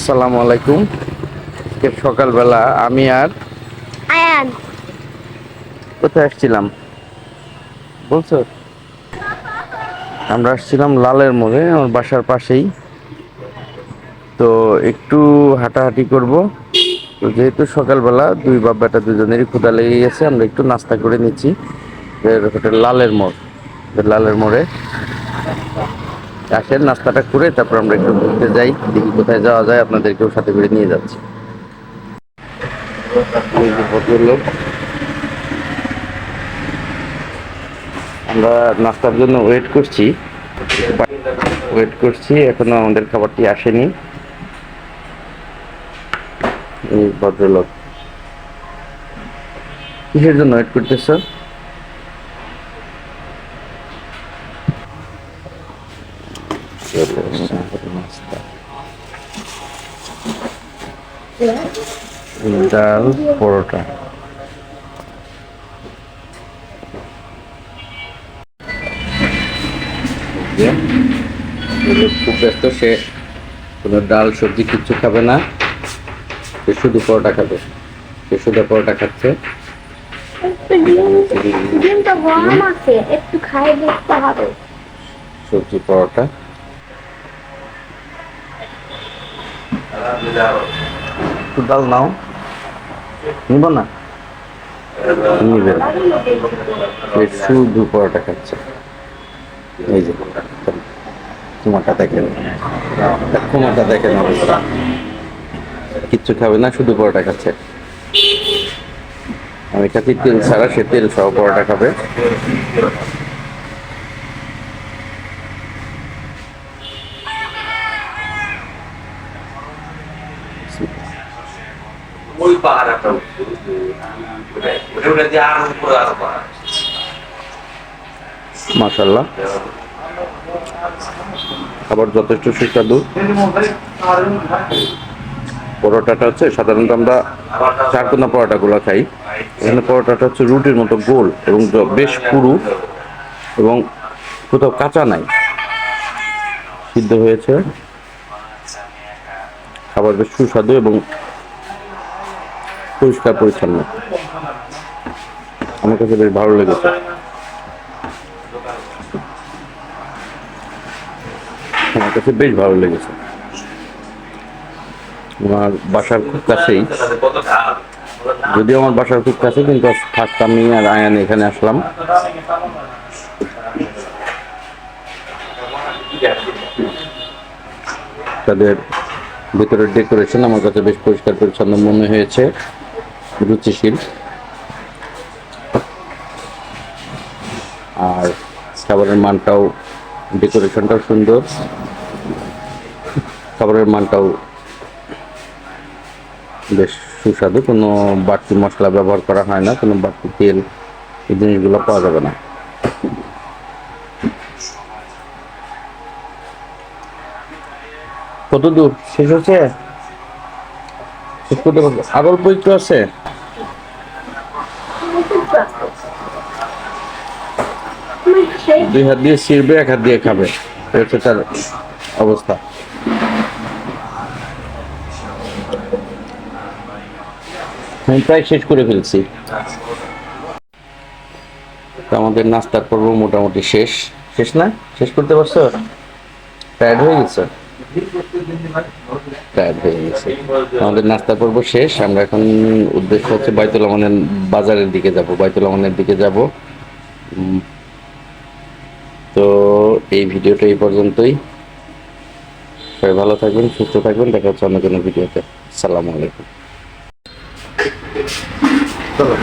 আসসালামু আলাইকুম। আজকে সকালবেলা আমি আর আয়ান। কোথায় আসছিলাম? বলছো? আমরা আসছিলাম লালের মোড়ে আমার বাসার পাশেই। তো একটু হাঁটাহাঁটি করব। তো যেহেতু সকালবেলা দুই বাপ বেটা দুজনেরই ক্ষুদা লেগে গেছে আমরা একটু নাস্তা করে নিচ্ছি। লালের মোড় লালের মোড়ে। আসেন, নাস্তাটা করে তারপর আমরা একটু ঘুরতে যাই। দেখি কোথায় যাওয়া যায়, আপনাদেরকেও সাথে করে নিয়ে যাচ্ছি। আমরা নাস্তার জন্য ওয়েট করছি। ওয়েট করছি, এখনও আমাদের খাবারটি আসেনি। ভদ্রলোক। কিসের জন্য ওয়েট করতেছ চলে এসছে আমাদের নাস্তা ডাল পরোটা। খুব ব্যস্ত সে কোনো ডাল সবজি কিচ্ছু খাবে না। সে শুধু পরোটা খাবে। সে শুধু পরোটা খাচ্ছে। একটু খাই দেখতে হবে। সবজি পরোটা। একটু ডাল নাও। নিব না? নিবে না। শুধু পরোটা খাচ্ছে। এই যে তোমারটা দেখেন। তোমারটা দেখেন অবস্থা। কিচ্ছু খাবে না, শুধু পরোটা খাচ্ছে। আমি খাচ্ছি তেল ছাড়া, সে তেল সহ পরোটা খাবে। উঠছে ওটা ওটা দিয়ে আরও উপরে আরও পাহাড় মাশাল্লাহ খাবার যথেষ্ট সুস্বাদু। পরোটাটা হচ্ছে, সাধারণত আমরা চারকোনা পরোটাগুলো খাই। এখানে পরোটাটা হচ্ছে রুটির মতো গোল এবং বেশ পুরু এবং কোথাও কাঁচা নাই। সিদ্ধ হয়েছে। খাবার বেশ সুস্বাদু এবং পরিষ্কার পরিচ্ছন্ন। আমার কাছে বেশ ভালো লেগেছে। আমার কাছে বেশ ভালো লেগেছে। আমার বাসার খুব কাছেই। যদিও আমার বাসার খুব কাছে কিন্তু থাকতাম আমি আর আয়ান এখানে আসলাম। তাদের ভিতরের ডেকোরেশন আমার কাছে বেশ পরিষ্কার পরিচ্ছন্ন মনে হয়েছে। রুচিশীল আর খাবারের মানটাও ডেকোরেশনটাও সুন্দর। খাবারের মানটাও বেশ সুস্বাদু। কোনো বাড়তি মশলা ব্যবহার করা হয় না, কোনো বাড়তি তেল এই জিনিসগুলো পাওয়া যাবে না। কত দূর শেষ হচ্ছে? শেষ করতে আছে? দুই হাত দিয়ে ছিঁড়বে, এক হাত দিয়ে খাবে। হচ্ছে তার অবস্থা। আমি প্রায় শেষ করে ফেলছি। আমাদের নাস্তার পর্ব মোটামুটি শেষ। শেষ না? শেষ করতে পারছ? টায়ার্ড হয়ে গেছে? হয়ে গেছে। আমাদের নাস্তা পর্ব শেষ। আমরা এখন উদ্দেশ্য হচ্ছে বাইতুল আমানের বাজারের দিকে যাব। বাইতুল আমানের দিকে যাব। এই ভিডিওটা এই পর্যন্তই। সবাই ভালো থাকবেন, সুস্থ থাকবেন, দেখা হচ্ছে অন্য কোনো ভিডিওতে। সালাম আলাইকুম। চলো।